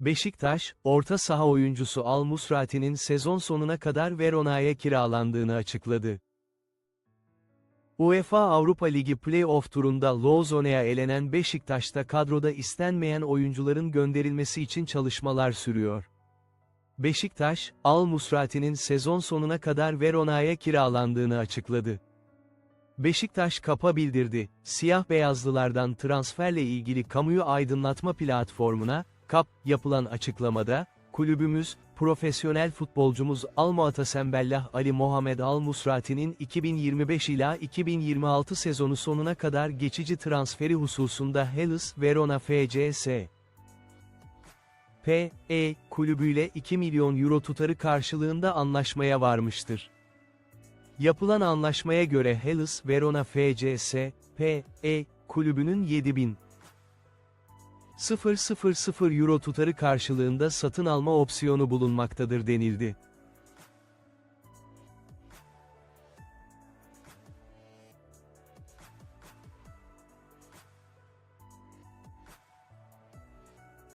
Beşiktaş, orta saha oyuncusu Al Musrati'nin sezon sonuna kadar Verona'ya kiralandığını açıkladı. UEFA Avrupa Ligi Play-off turunda Lausanne'a elenen Beşiktaş'ta kadroda istenmeyen oyuncuların gönderilmesi için çalışmalar sürüyor. Beşiktaş, Al Musrati'nin sezon sonuna kadar Verona'ya kiralandığını açıkladı. Beşiktaş kapa bildirdi, siyah beyazlılardan transferle ilgili kamuyu aydınlatma platformuna, KAP, yapılan açıklamada, kulübümüz, profesyonel futbolcumuz Almuatasembellah Ali Muhammed Al Musrati'nin 2025 ila 2026 sezonu sonuna kadar geçici transferi hususunda Hellas Verona FCS. P.E. kulübüyle 2 milyon euro tutarı karşılığında anlaşmaya varmıştır. Yapılan anlaşmaya göre Hellas Verona FCS, P.E. kulübünün 7000 000 euro tutarı karşılığında satın alma opsiyonu bulunmaktadır denildi.